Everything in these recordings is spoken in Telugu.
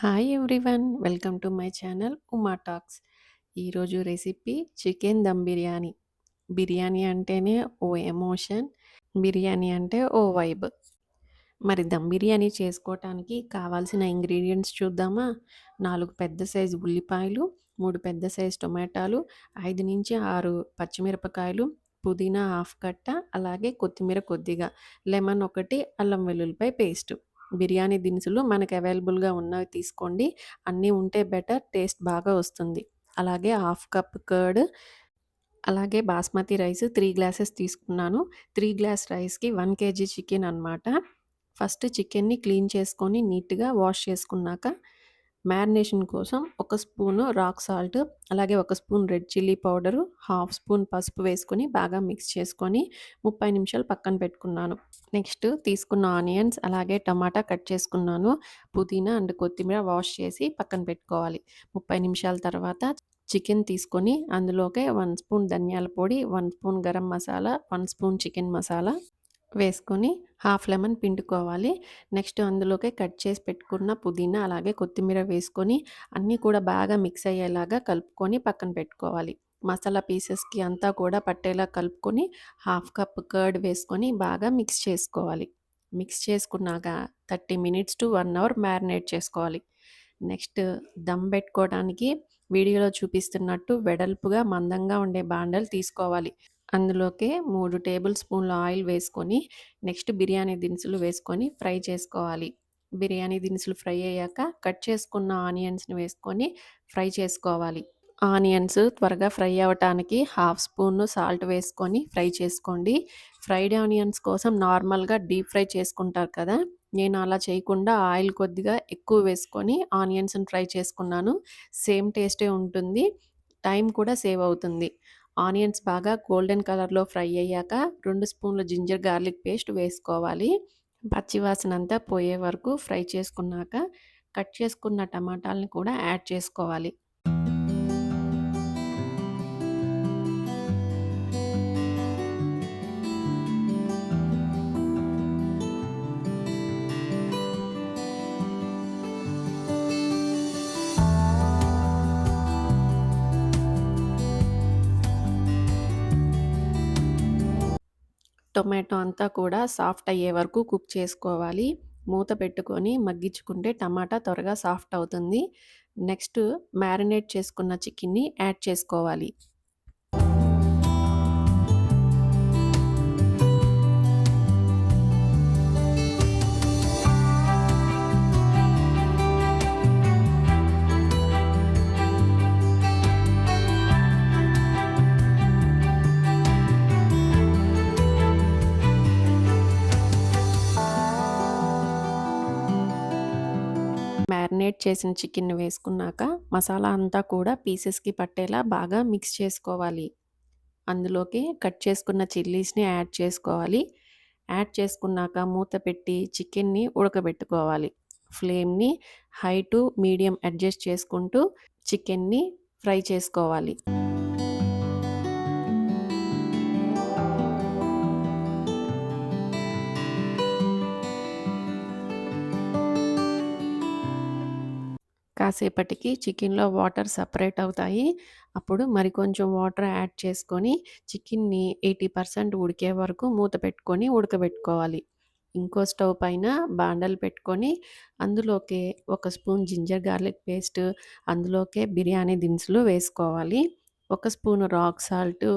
Hi everyone welcome to my channel Uma talks. ఈరోజు రెసిపీ చికెన్ దమ్ బిర్యానీ. బిర్యానీ అంటేనే ఓ ఎమోషన్ బిర్యానీ అంటే ఓ వైబ్. మరి దమ్ బిర్యానీ చేసుకోవటానికి కావాల్సిన ఇంగ్రీడియంట్స్ చూద్దామా? నాలుగు పెద్ద సైజు ఉల్లిపాయలు మూడు పెద్ద సైజు టొమాటాలు ఐదు నుంచి ఆరు పచ్చిమిరపకాయలు పుదీనా హాఫ్ కట్ట అలాగే కొత్తిమీర కొద్దిగా లెమన్ ఒకటి అల్లం వెల్లుల్లిపాయ పేస్ట్. బిర్యానీ దినుసులు మనకు అవైలబుల్గా ఉన్నవి తీసుకోండి. అన్నీ ఉంటే బెటర్ టేస్ట్ బాగా వస్తుంది. అలాగే హాఫ్ కప్ కర్డ్ అలాగే బాస్మతి రైస్ త్రీ గ్లాసెస్ తీసుకున్నాను. త్రీ గ్లాస్ రైస్కి వన్ కేజీ చికెన్ అనమాట ఫస్ట్ చికెన్ని క్లీన్ చేసుకొని నీట్గా వాష్ చేసుకున్నాక మ్యారినేషన్ కోసం ఒక స్పూను రాక్ సాల్ట్ అలాగే ఒక spoon red chilli powder half spoon పసుపు వేసుకొని బాగా మిక్స్ చేసుకొని ముప్పై నిమిషాలు పక్కన పెట్టుకున్నాను. నెక్స్ట్ తీసుకున్న ఆనియన్స్ అలాగే టమాటా కట్ చేసుకున్నాను. పుదీనా అండ్ కొత్తిమీర వాష్ చేసి పక్కన పెట్టుకోవాలి. ముప్పై నిమిషాల తర్వాత చికెన్ తీసుకొని అందులోకే వన్ స్పూన్ ధనియాల పొడి one spoon garam masala one spoon chicken masala వేసుకొని హాఫ్ లెమన్ పిండుకోవాలి. నెక్స్ట్ అందులోకి కట్ చేసి పెట్టుకున్న పుదీనా అలాగే కొత్తిమీర వేసుకొని అన్నీ కూడా బాగా మిక్స్ అయ్యేలాగా కలుపుకొని పక్కన పెట్టుకోవాలి. మసాలా పీసెస్కి అంతా కూడా పట్టేలా కలుపుకొని హాఫ్ కప్ కర్డ్ వేసుకొని బాగా మిక్స్ చేసుకోవాలి. మిక్స్ చేసుకున్నాక thirty minutes to one hour marinate చేసుకోవాలి. నెక్స్ట్ దమ్ పెట్టుకోవడానికి వీడియోలో చూపిస్తున్నట్టు వెడల్పుగా మందంగా ఉండే బాండలు తీసుకోవాలి. అందులోకే మూడు టేబుల్ స్పూన్ల ఆయిల్ వేసుకొని నెక్స్ట్ బిర్యానీ దినుసులు వేసుకొని ఫ్రై చేసుకోవాలి. బిర్యానీ దినుసులు ఫ్రై అయ్యాక కట్ చేసుకున్న ఆనియన్స్ని వేసుకొని ఫ్రై చేసుకోవాలి. ఆనియన్స్ త్వరగా ఫ్రై అవ్వటానికి హాఫ్ స్పూన్ సాల్ట్ వేసుకొని ఫ్రై చేసుకోండి. ఫ్రైడ్ ఆనియన్స్ కోసం నార్మల్గా డీప్ ఫ్రై చేసుకుంటారు కదా నేను అలా చేయకుండా ఆయిల్ కొద్దిగా ఎక్కువ వేసుకొని ఆనియన్స్ని ఫ్రై చేసుకున్నాను. సేమ్ టేస్టే ఉంటుంది. టైం కూడా సేవ్ అవుతుంది. ఆనియన్స్ బాగా గోల్డెన్ కలర్లో ఫ్రై అయ్యాక రెండు స్పూన్లు జింజర్ గార్లిక్ పేస్ట్ వేసుకోవాలి. పచ్చివాసన అంతా పోయే వరకు ఫ్రై చేసుకున్నాక కట్ చేసుకున్న టమాటాలను కూడా యాడ్ చేసుకోవాలి. టొమాటో అంతా కూడా సాఫ్ట్ అయ్యే వరకు కుక్ చేసుకోవాలి. మూత పెట్టుకొని మగ్గించుకుంటే టమాటా త్వరగా సాఫ్ట్ అవుతుంది. నెక్స్ట్ మ్యారినేట్ చేసుకున్న చికెన్ని యాడ్ చేసుకోవాలి. మారినేట్ చేసిన చికెన్ వేసుకున్నాక మసాలా అంతా కూడా పీసెస్కి పట్టేలా బాగా మిక్స్ చేసుకోవాలి. అందులోకి కట్ చేసుకున్న చిల్లీస్ని యాడ్ చేసుకోవాలి. యాడ్ చేసుకున్నాక మూత పెట్టి చికెన్ని ఉడకబెట్టుకోవాలి. ఫ్లేమ్ని హై టు మీడియం అడ్జస్ట్ చేసుకుంటూ చికెన్ని ఫ్రై చేసుకోవాలి. కాసేపటికి చికెన్లో వాటర్ సపరేట్ అవుతాయి. అప్పుడు మరి కొంచెం వాటర్ యాడ్ చేసుకొని చికెన్ని ఎయిటీ పర్సెంట్ ఉడికే వరకు మూత పెట్టుకొని ఉడకబెట్టుకోవాలి. ఇంకో స్టవ్ పైన బాండలు పెట్టుకొని అందులోకే ఒక స్పూన్ జింజర్ గార్లిక్ పేస్ట్ అందులోకే బిర్యానీ దినుసులు వేసుకోవాలి. ఒక స్పూన్ రాక్ సాల్ట్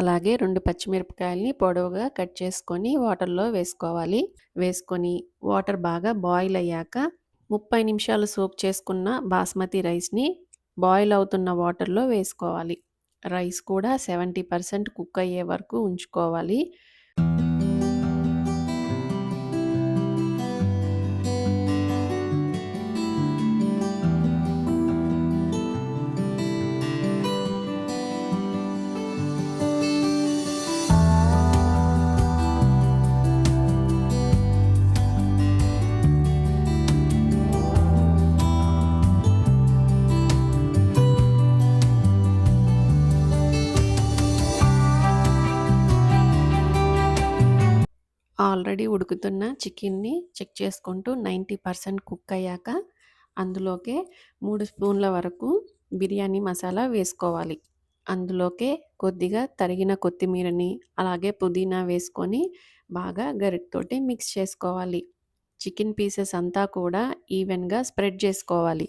అలాగే రెండు పచ్చిమిరపకాయలని పొడవుగా కట్ చేసుకొని వాటర్లో వేసుకోవాలి. వేసుకొని వాటర్ బాగా బాయిల్ అయ్యాక ముప్పై నిమిషాలు సోక్ చేసుకున్న బాస్మతి రైస్ని బాయిల్ అవుతున్న వాటర్లో వేసుకోవాలి. రైస్ కూడా సెవెంటీ పర్సెంట్ కుక్ అయ్యే వరకు ఉంచుకోవాలి. ఆల్రెడీ ఉడుకుతున్న చికెన్ని చెక్ చేసుకుంటూ నైంటీ పర్సెంట్ కుక్ అయ్యాక అందులోకే మూడు స్పూన్ల వరకు బిర్యానీ మసాలా వేసుకోవాలి. అందులోకే కొద్దిగా తరిగిన కొత్తిమీరని, అలాగే పుదీనా వేసుకొని బాగా గరిటెతోటి మిక్స్ చేసుకోవాలి. చికెన్ పీసెస్ అంతా కూడా ఈవెన్‌గా స్ప్రెడ్ చేసుకోవాలి.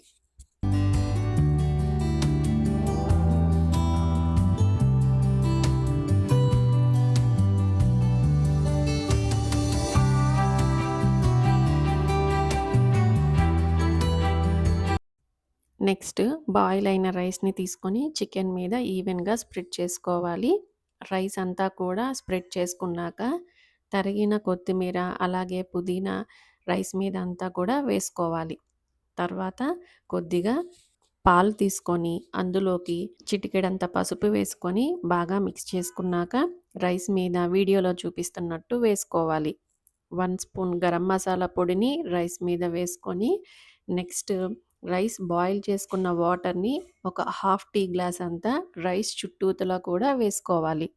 నెక్స్ట్ బాయిల్ అయిన రైస్‌ని తీసుకొని చికెన్ మీద ఈవెన్‌గా స్ప్రెడ్ చేసుకోవాలి. రైస్ అంతా కూడా స్ప్రెడ్ చేసుకున్నాక తరిగిన కొత్తిమీర, అలాగే పుదీనా రైస్ మీద అంతా కూడా వేసుకోవాలి. తర్వాత కొద్దిగా పాలు తీసుకొని అందులోకి చిటికెడంత పసుపు వేసుకొని బాగా మిక్స్ చేసుకున్నాక రైస్ మీద వీడియోలో చూపిస్తున్నట్టు వేసుకోవాలి. వన్ స్పూన్ గరం మసాలా పొడిని రైస్ మీద వేసుకొని నెక్స్ట్ రైస్ బాయిల్ చేసుకున్న వాటర్‌ని ఒక హాఫ్ టీ గ్లాస్ అంతా రైస్ చుట్టూతలా కూడా వేసుకోవాలి.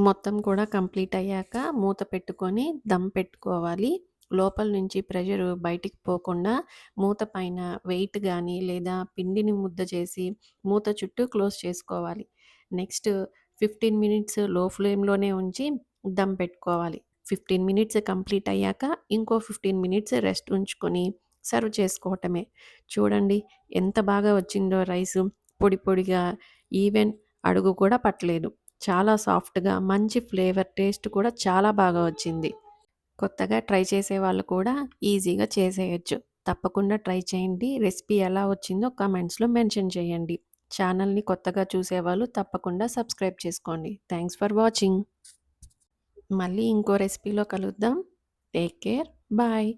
మొత్తం కూడా కంప్లీట్ అయ్యాక మూత పెట్టుకొని దమ్ పెట్టుకోవాలి. లోపల నుంచి ప్రెషరు బయటికి పోకుండా మూత పైన వెయిట్ కానీ లేదా పిండిని ముద్ద చేసి మూత చుట్టూ క్లోజ్ చేసుకోవాలి. నెక్స్ట్ 15 మినిట్స్లో ఫ్లేమ్‌లోనే ఉంచి దమ్ పెట్టుకోవాలి. 15 మినిట్స్ కంప్లీట్ అయ్యాక ఇంకో 15 మినిట్స్ రెస్ట్ ఉంచుకొని సర్వ్ చేసుకోవటమే. చూడండి ఎంత బాగా వచ్చిందో రైసు. పొడి పొడిగా ఈవెన్ అడుగు కూడా పట్టలేదు. చాలా సాఫ్ట్‌గా మంచి ఫ్లేవర్, టేస్ట్ కూడా చాలా బాగా వచ్చింది. కొత్తగా ట్రై చేసే వాళ్ళు కూడా ఈజీగా చేసేయచ్చు తప్పకుండా ట్రై చేయండి. రెసిపీ ఎలా వచ్చిందో కామెంట్స్‌లో మెన్షన్ చేయండి. ఛానల్‌ని కొత్తగా చూసేవాళ్ళు తప్పకుండా సబ్స్క్రైబ్ చేసుకోండి. Thanks for watching. మళ్ళీ ఇంకో రెసిపీలో కలుద్దాం. Take care. బాయ్.